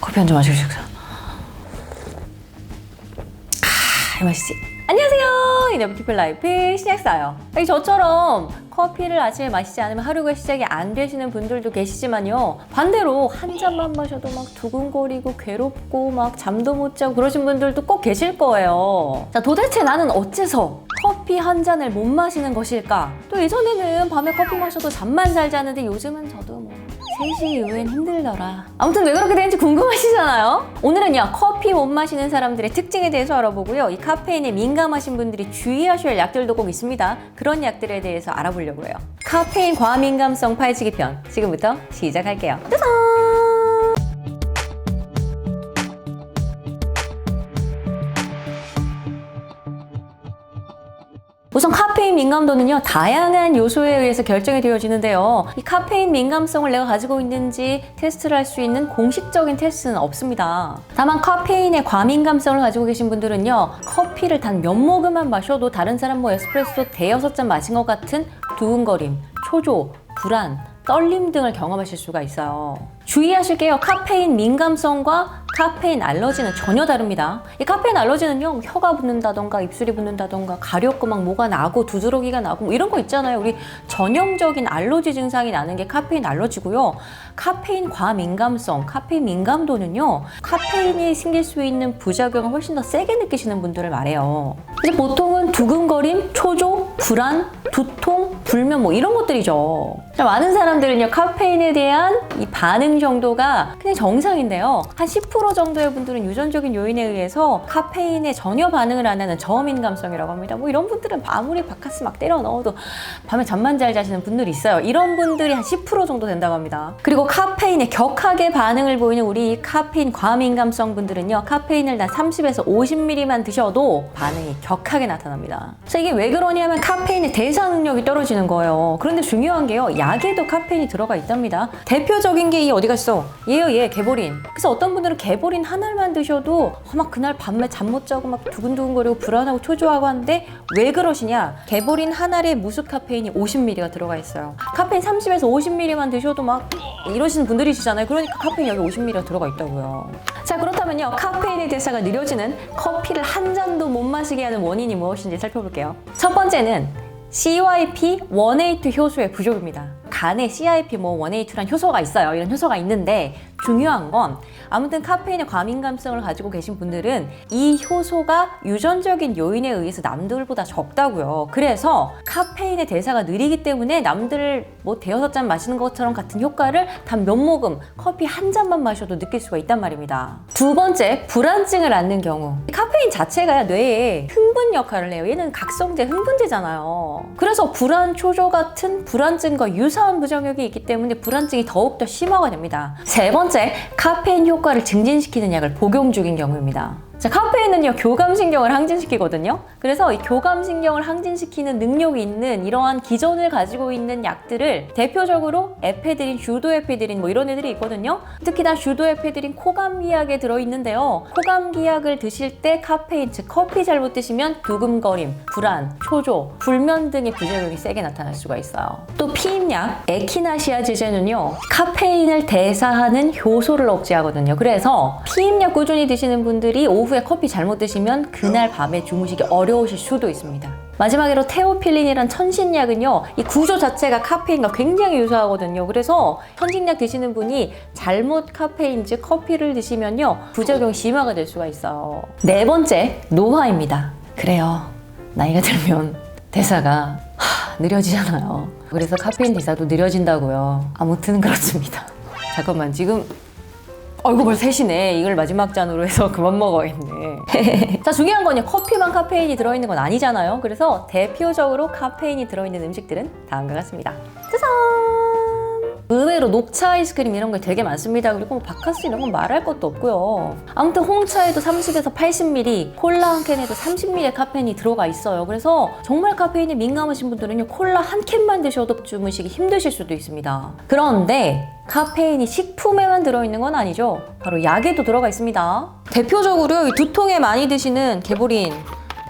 커피 한 잔 마시겠어. 아, 맛있지? 안녕하세요. 이너뷰티풀 라이프 신약사요. 저처럼 커피를 아침에 마시지 않으면 하루가 시작이 안 되시는 분들도 계시지만요. 반대로 한 잔만 마셔도 막 두근거리고 괴롭고 막 잠도 못 자고 그러신 분들도 꼭 계실 거예요. 자, 도대체 나는 어째서 커피 한 잔을 못 마시는 것일까? 또 예전에는 밤에 커피 마셔도 잠만 잘 자는데 요즘은 저도 뭐 3시 이후엔 힘들더라. 아무튼 왜 그렇게 되는지 궁금하시잖아요? 오늘은요, 커피 못 마시는 사람들의 특징에 대해서 알아보고요. 이 카페인에 민감하신 분들이 주의하셔야 할 약들도 꼭 있습니다. 그런 약들에 대해서 알아보려고 해요. 카페인 과민감성 파헤치기 편. 지금부터 시작할게요. 짜잔! 우선 카페인 민감도는요 다양한 요소에 의해서 결정이 되어지는데요 이 카페인 민감성을 내가 가지고 있는지 테스트를 할 수 있는 공식적인 테스트는 없습니다 다만 카페인의 과민감성을 가지고 계신 분들은요 커피를 단 몇 모금만 마셔도 다른 사람 뭐 에스프레소 대여섯 잔 마신 것 같은 두근거림, 초조, 불안, 떨림 등을 경험하실 수가 있어요. 주의하실 게요. 카페인 민감성과 카페인 알러지는 전혀 다릅니다. 이 카페인 알러지는요, 혀가 붓는다던가 입술이 붓는다던가 가렵고 막 뭐가 나고 두드러기가 나고 뭐 이런 거 있잖아요. 우리 전형적인 알러지 증상이 나는 게 카페인 알러지고요. 카페인 과민감성, 카페인 민감도는요, 카페인이 생길 수 있는 부작용을 훨씬 더 세게 느끼시는 분들을 말해요. 이제 보통은 두근거림, 초조, 불안, 두통, 불면 뭐 이런 것들이죠. 자, 많은 사람들은요, 카페인에 대한 이 반응 정도가 그냥 정상인데요. 한 10% 정도의 분들은 유전적인 요인에 의해서 카페인에 전혀 반응을 안 하는 저민감성이라고 합니다. 뭐 이런 분들은 아무리 바카스 막 때려 넣어도 밤에 잠만 잘 자시는 분들이 있어요. 이런 분들이 한 10% 정도 된다고 합니다. 그리고 카페인에 격하게 반응을 보이는 우리 카페인 과민감성 분들은요, 카페인을 단 30에서 50ml만 드셔도 반응이 격하게 나타납니다. 자, 이게 왜 그러냐면 카페인의 대사 능력이 떨어지는 거예요. 그런데 중요한 게요, 약에도 카페인이 들어가 있답니다. 대표적인 게 이 어디 갔어? 얘요, 얘, 개보린. 그래서 어떤 분들은 개보린 한 알만 드셔도 어, 막 그날 밤에 잠 못 자고 막 두근두근거리고 불안하고 초조하고 하는데 왜 그러시냐? 개보린 한 알에 무수 카페인이 50ml가 들어가 있어요. 카페인 30에서 50ml만 드셔도 막 이러시는 분들이시잖아요. 그러니까 카페인 여기 50ml가 들어가 있다고요. 자, 그렇다면요. 카페인의 대사가 느려지는 커피를 한 잔도 못 마시게 하는 원인이 무엇인지 살펴볼게요. 첫 번째는 CYP1A2 효소의 부족입니다. 간에 CYP 뭐 1A2란 효소가 있어요. 이런 효소가 있는데 중요한 건 아무튼 카페인의 과민감성을 가지고 계신 분들은 이 효소가 유전적인 요인에 의해서 남들보다 적다고요. 그래서 카페인의 대사가 느리기 때문에 남들 뭐 대여섯 잔 마시는 것처럼 같은 효과를 단 몇 모금 커피 한 잔만 마셔도 느낄 수가 있단 말입니다. 두 번째, 불안증을 앓는 경우. 카페인 자체가 뇌에 흥분 역할을 해요. 얘는 각성제, 흥분제잖아요. 그래서 불안, 초조 같은 불안증과 유사한 부작용이 있기 때문에 불안증이 더욱더 심화가 됩니다. 세 번째, 카페인 효과를 증진시키는 약을 복용 중인 경우입니다. 자, 카페인은요, 교감신경을 항진시키거든요. 그래서 이 교감신경을 항진시키는 능력이 있는 이러한 기전을 가지고 있는 약들을 대표적으로 에페드린, 슈도에페드린 뭐 이런 애들이 있거든요. 특히나 슈도에페드린 코감기약에 들어있는데요. 코감기약을 드실 때 카페인, 즉 커피 잘못 드시면 두근거림, 불안, 초조, 불면 등의 부작용이 세게 나타날 수가 있어요. 또 피임약, 에키나시아 제제는요, 카페인을 대사하는 효소를 억제하거든요. 그래서 피임약 꾸준히 드시는 분들이 오후 에 커피 잘못 드시면 그날 밤에 주무시기 어려우실 수도 있습니다. 마지막으로 테오필린이란 천신약은요, 이 구조 자체가 카페인과 굉장히 유사하거든요. 그래서 천신약 드시는 분이 잘못 카페인, 즉 커피를 드시면요, 부작용이 심화가 될 수가 있어요. 네 번째, 노화입니다. 그래요. 나이가 들면 대사가 하, 느려지잖아요. 그래서 카페인 대사도 느려진다고요. 아무튼 그렇습니다. 잠깐만, 지금 어이구 벌써 3시네. 이걸 마지막 잔으로 해서 그만 먹어야겠네. 자 중요한 건요 커피만 카페인이 들어있는 건 아니잖아요. 그래서 대표적으로 카페인이 들어있는 음식들은 다음과 같습니다. 짜잔 의외로 녹차 아이스크림 이런 게 되게 많습니다. 그리고 뭐 바카스 이런 건 말할 것도 없고요. 아무튼 홍차에도 30에서 80ml, 콜라 한 캔에도 30ml 카페인이 들어가 있어요. 그래서 정말 카페인에 민감하신 분들은요, 콜라 한 캔만 드셔도 주무시기 힘드실 수도 있습니다. 그런데 카페인이 식품에만 들어있는 건 아니죠. 바로 약에도 들어가 있습니다. 대표적으로 이 두통에 많이 드시는 개보린,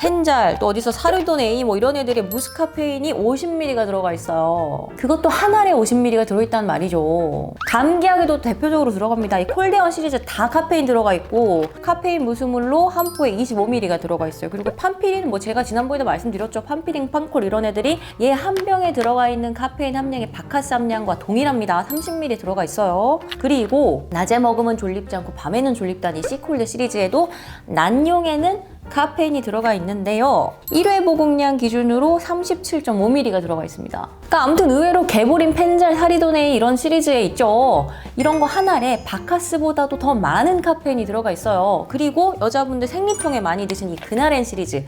펜잘, 또 어디서 사르돈 A 뭐 이런 애들의 무스 카페인이 50ml가 들어가 있어요. 그것도 한 알에 50ml가 들어있단 말이죠. 감기약에도 대표적으로 들어갑니다. 이 콜데온 시리즈 다 카페인 들어가 있고 카페인 무스물로 한 포에 25ml가 들어가 있어요. 그리고 판피린 뭐 제가 지난번에도 말씀드렸죠. 판피린, 판콜 이런 애들이 얘 한 병에 들어가 있는 카페인 함량이 바카스 함량과 동일합니다. 30ml 들어가 있어요. 그리고 낮에 먹으면 졸립지 않고 밤에는 졸립다니 시콜드 시리즈에도 난용에는 카페인이 들어가 있는데요. 1회 보급량 기준으로 37.5ml가 들어가 있습니다. 그러니까 아무튼 의외로 개보린 펜잘 사리도네 이런 시리즈에 있죠. 이런 거 하나에 바카스보다도 더 많은 카페인이 들어가 있어요. 그리고 여자분들 생리통에 많이 드신 이 그나렌 시리즈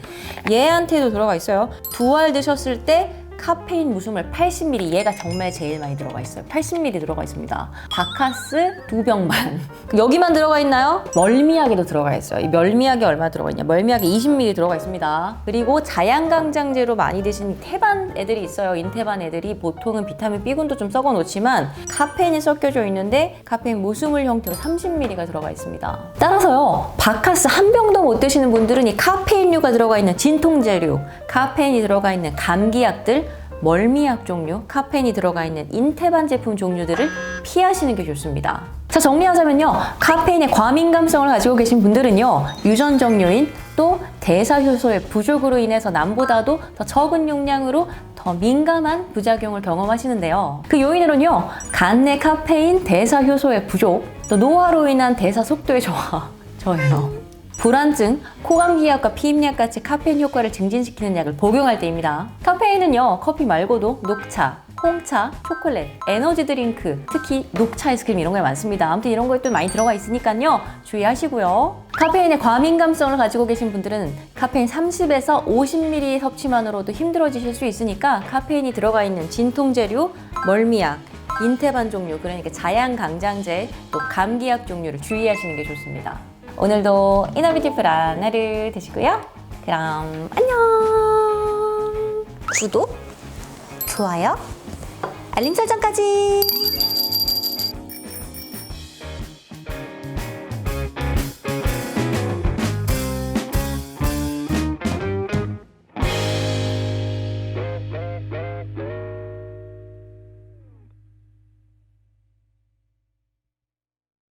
얘한테도 들어가 있어요. 두 알 드셨을 때 카페인 무수물 80ml 얘가 정말 제일 많이 들어가 있어요. 80ml 들어가 있습니다. 바카스 두병 반. 여기만 들어가 있나요? 멀미약에도 들어가 있어요. 이 멀미약에 얼마 들어가 있냐? 멀미약에 20ml 들어가 있습니다. 그리고 자양강장제로 많이 드신 태반 애들이 있어요. 인태반 애들이 보통은 비타민 B군도 좀 썩어 놓지만 카페인이 섞여져 있는데 카페인 무수물 형태로 30ml가 들어가 있습니다. 따라서요. 바카스 한 병도 못 드시는 분들은 이 카페인류가 들어가 있는 진통제류, 카페인이 들어가 있는 감기약들 멀미약 종류, 카페인이 들어가 있는 인테반 제품 종류들을 피하시는 게 좋습니다. 자, 정리하자면요. 카페인의 과민감성을 가지고 계신 분들은요. 유전적 요인 또 대사효소의 부족으로 인해서 남보다도 더 적은 용량으로 더 민감한 부작용을 경험하시는데요. 그 요인으로는요. 간 내 카페인 대사효소의 부족, 또 노화로 인한 대사 속도의 저하, 저예요. 불안증, 코감기약과 피임약 같이 카페인 효과를 증진시키는 약을 복용할 때입니다. 카페인은요, 커피 말고도 녹차, 홍차, 초콜릿, 에너지 드링크, 특히 녹차 아이스크림 이런 거에 많습니다. 아무튼 이런 거에 또 많이 들어가 있으니까요. 주의하시고요. 카페인의 과민감성을 가지고 계신 분들은 카페인 30에서 50ml 섭취만으로도 힘들어지실 수 있으니까 카페인이 들어가 있는 진통제류, 멀미약, 인테반 종류, 그러니까 자양강장제, 또 감기약 종류를 주의하시는 게 좋습니다. 오늘도 이너비티풀 하나를 드시고요. 그럼 안녕! 구독, 좋아요, 알림 설정까지!